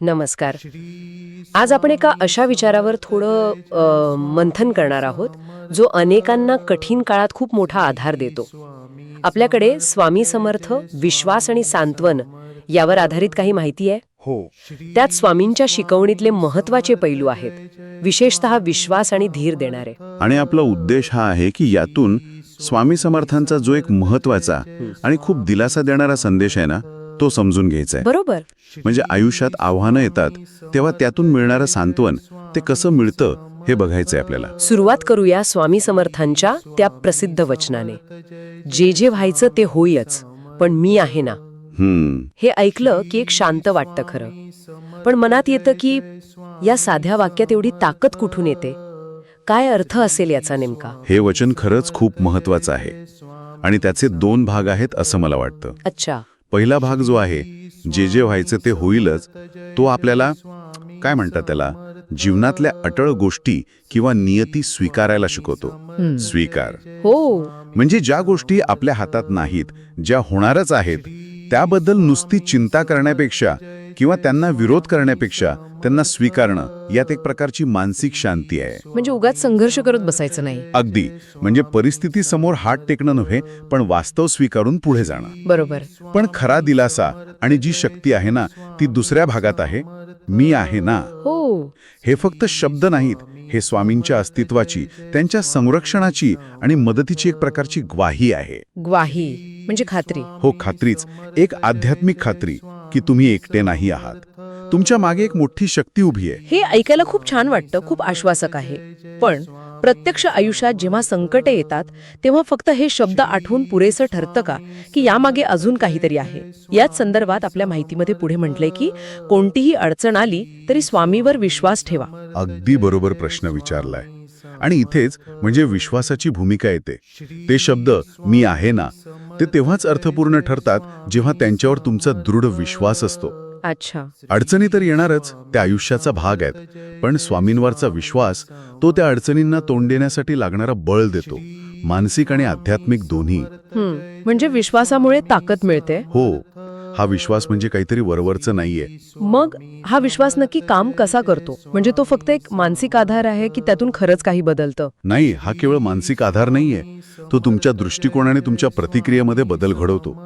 नमस्कार. आज आपण एका अशा विचारावर थोडं मंथन करणार आहोत जो अनेकांना कठीण काळात खूप मोठा आधार देतो. आपल्याकडे स्वामी समर्थ विश्वास आणि सांत्वन यावर आधारित काही माहिती आहे? हो. त्यात स्वामींच्या शिकवणीतले महत्त्वाचे पैलू आहेत. विशेषतः विश्वास आणि धीर देणारे. आणि आपला उद्देश हा आहे की यातून स्वामी समर्थांचा जो एक महत्त्वाचा आणि खूप दिलासा देणारा संदेश आहे ना तो समजून घ्यायचा आहे बरोबर. म्हणजे आयुष्यात आव्हानं येतात तेव्हा त्यातून मिळणारं सांत्वन ते कसं मिळतं हे बघायचंय आपल्याला. सुरुवात करूया स्वामी समर्थांच्या त्या प्रसिद्ध वचनाने. जे जे व्हायचं ते होईच पण मी आहे ना. हम्म. हे ऐकलं की एक शांत वाटतं खरं. पण मनात येतं की या साध्या वाक्यात एवढी ताकद कुठून येते? काय अर्थ असेल याचा नेमका? हे वचन खरंच खूप महत्वाचं आहे. आणि त्याचे दोन भाग आहेत असं मला वाटतं. अच्छा. पहिला भाग जो आहे जे जे व्हायचं ते होईलच तो आपल्याला काय म्हणतात त्याला जीवनातल्या अटळ गोष्टी किंवा नियती स्वीकारायला शिकवतो. स्वीकार. हो. म्हणजे ज्या गोष्टी आपल्या हातात नाहीत ज्या होणारच आहेत त्याबद्दल नुसती चिंता करण्यापेक्षा किंवा त्यांना विरोध करण्यापेक्षा त्यांना स्वीकारणं यात एक प्रकारची मानसिक शांती आहे. म्हणजे उगाच संघर्ष करत बसायचं नाही. अगदी. म्हणजे परिस्थितीसमोर हात टेकणं नव्हे पण वास्तव स्वीकारून पुढे जाणं. बरोबर. पण खरा दिलासा आणि जी शक्ती आहे ना ती दुसऱ्या भागात आहे. मी आहे ना. हो. हे फक्त शब्द नाहीत. हे स्वामींच्या अस्तित्वाची त्यांच्या संरक्षणाची आणि मदतीची एक प्रकारची ग्वाही आहे. ग्वाही. म्हणजे खात्री. हो खात्रीच. एक आध्यात्मिक खात्री. की तुम्ही एकटे नाही आहात. तुमच्या मागे एक मोठी शक्ती उभी आहे. हे ऐकायला खूप छान वाटतं खूप आश्वासक आहे. पण प्रत्यक्ष आयुष्यात जेव्हा संकटे येतात तेव्हा फक्त हे शब्द आठवून पुरेसं ठरतं का की यामागे अजून काहीतरी आहे? याच संदर्भात आपल्या माहितीमध्ये पुढे म्हटलंय की कोणतीही अडचण आली तरी स्वामीवर विश्वास ठेवा. अगदी बरोबर प्रश्न विचारलाय. आणि इथेच म्हणजे विश्वासाची भूमिका येते. ते शब्द मी आहे ना ते तेव्हाच अर्थपूर्ण ठरतात जेव्हा त्यांच्यावर तुमचा दृढ विश्वास असतो. अच्छा. अडचणी तर येणारच त्या आयुष्याचा भाग आहेत पण स्वामींवरचा विश्वास तो त्या अडचणींना तोंड देण्यासाठी लागणारा बळ देतो मानसिक आणि आध्यात्मिक दोन्ही. म्हणजे विश्वासामुळे ताकद मिळते? हो. हा विश्वास म्हणजे काहीतरी वरवरचं नाहीये. मग हा विश्वास नक्की काम कसा करतो? म्हणजे तो फक्त एक मानसिक आधार आहे की त्यातून खरंच काही बदलतं? नाही हा केवळ मानसिक आधार नाहीये. तो तुमच्या दृष्टिकोनाने तुमच्या प्रतिक्रियेमध्ये बदल घडवतो.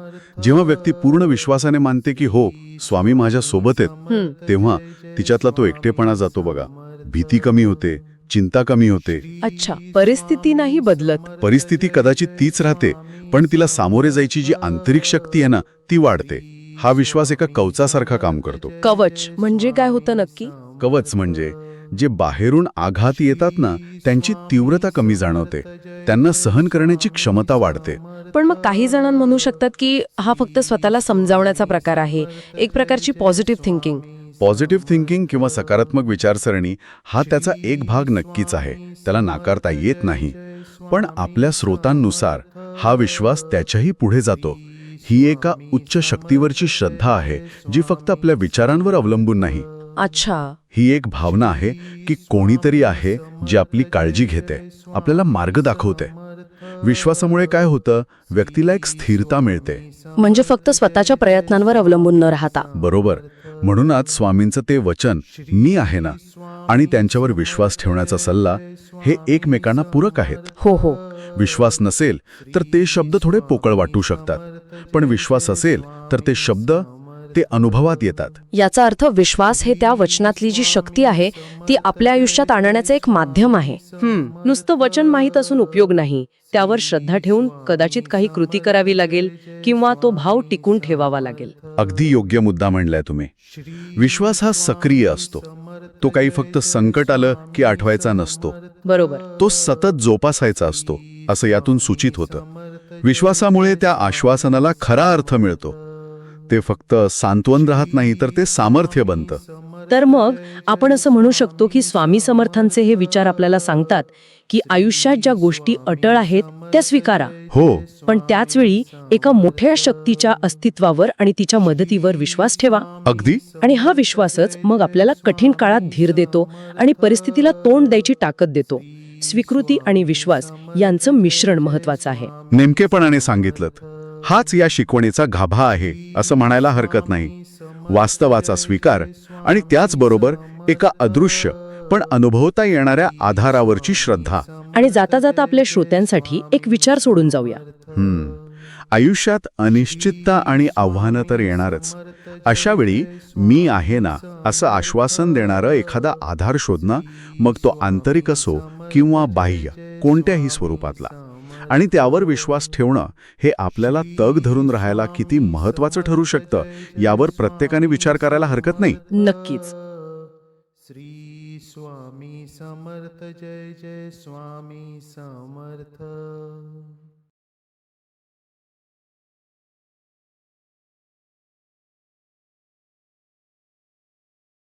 जेव्हा व्यक्ती पूर्ण विश्वासाने मानते की हो स्वामी माझ्या सोबत आहेत तेव्हा तिच्यातला तो एकटेपणा जातो बघा. भीती कमी होते चिंता कमी होते. अच्छा परिस्थिती नाही बदलत. परिस्थिती कदाचित तीच राहते पण तिला सामोरे जायची जी आंतरिक शक्ती आहे ना ती वाढते. हा विश्वास एका कवचासारखा काम करतो. कवच म्हणजे काय होतं नक्की? कवच म्हणजे जे बाहेरून आघात येतात ना त्यांची तीव्रता कमी जाणवते. त्यांना सहन करण्याची क्षमता वाढते. पण मग काही जणांना म्हणू शकतात की हा फक्त स्वतःला समजावण्याचा प्रकार आहे. एक प्रकारची पॉझिटिव्ह थिंकिंग पॉझिटिव्ह थिंकिंग किंवा सकारात्मक विचारसरणी हा त्याचा एक भाग नक्कीच आहे. त्याला नाकारता येत नाही. पण आपल्या स्रोतांनुसार हा विश्वास त्याच्याही पुढे जातो. ही एका उच्च शक्तीवरची श्रद्धा आहे जी फक्त आपल्या विचारांवर अवलंबून नाही. अच्छा. ही एक भावना आहे की कोणीतरी आहे जे आपली काळजी घेते आपल्याला मार्ग दाखवते. विश्वासामुळे काय होतं व्यक्तीला एक स्थिरता मिळते. म्हणजे फक्त स्वतःच्या प्रयत्नांवर अवलंबून न राहता. बरोबर. म्हणूनच स्वामींचं ते वचन मी आहे ना आणि त्यांच्यावर विश्वास ठेवण्याचा सल्ला हे एकमेकांना पूरक आहेत. हो हो. विश्वास नसेल तर ते शब्द थोडे पोकळ वाटू शकतात. पण विश्वास असेल तर ते शब्द ते अनुभवात येतात. याचा अर्थ विश्वास हे त्या वचनातली जी शक्ती आहे ती आपल्या आयुष्यात आणण्याचं एक माध्यम आहे. नुसतं वचन माहीत असून उपयोग नाही. त्यावर श्रद्धा ठेवून कदाचित काही कृती करावी लागेल किंवा तो भाव टिकून ठेवावा लागेल. अगदी योग्य मुद्दा म्हणलाय तुम्ही. विश्वास हा सक्रिय असतो. तो काही फक्त संकट आलं की आठवायचा नसतो. बरोबर. तो सतत जोपासायचा असतो असं यातून सूचित होतं. विश्वासामुळे त्या आश्वासनाला खरा अर्थ मिळतो. ते फक्त सांत्वन राहत नाही तर ते सामर्थ्य बनतं. तर मग आपण असं म्हणू शकतो की स्वामी समर्थांचे हे विचार आपल्याला सांगतात की आयुष्यात ज्या गोष्टी अटळ आहेत त्या स्वीकारा. हो. पण त्याच वेळी एका मोठ्या शक्तीच्या अस्तित्वावर आणि तिच्या मदतीवर विश्वास ठेवा. अगदी. आणि हा विश्वासच मग आपल्याला कठीण काळात धीर देतो आणि परिस्थितीला तोंड द्यायची ताकद देतो. स्वीकृती आणि विश्वास यांचं मिश्रण महत्वाचं आहे. नेमकेपणाने सांगितलं हाच या शिकवणीचा गाभा आहे असं म्हणायला हरकत नाही. वास्तवाचा स्वीकार आणि त्याचबरोबर एका अदृश्य पण अनुभवता येणाऱ्या आधारावरची श्रद्धा. आणि जाता जाता आपल्या श्रोत्यांसाठी एक विचार सोडून जाऊया. हम्म. आयुष्यात अनिश्चितता आणि आव्हानं तर येणारच. अशा वेळी मी आहे ना असं आश्वासन देणारं एखादा आधार शोधणं मग तो आंतरिक असो किंवा बाह्य कोणत्याही स्वरूपातला. आणि त्यावर विश्वास ठेवणं हे आपल्याला तग धरून राहायला किती महत्वाचं ठरू शकतं यावर प्रत्येकाने विचार करायला हरकत नाही. नक्कीच. श्री स्वामी समर्थ जय जय स्वामी समर्थ.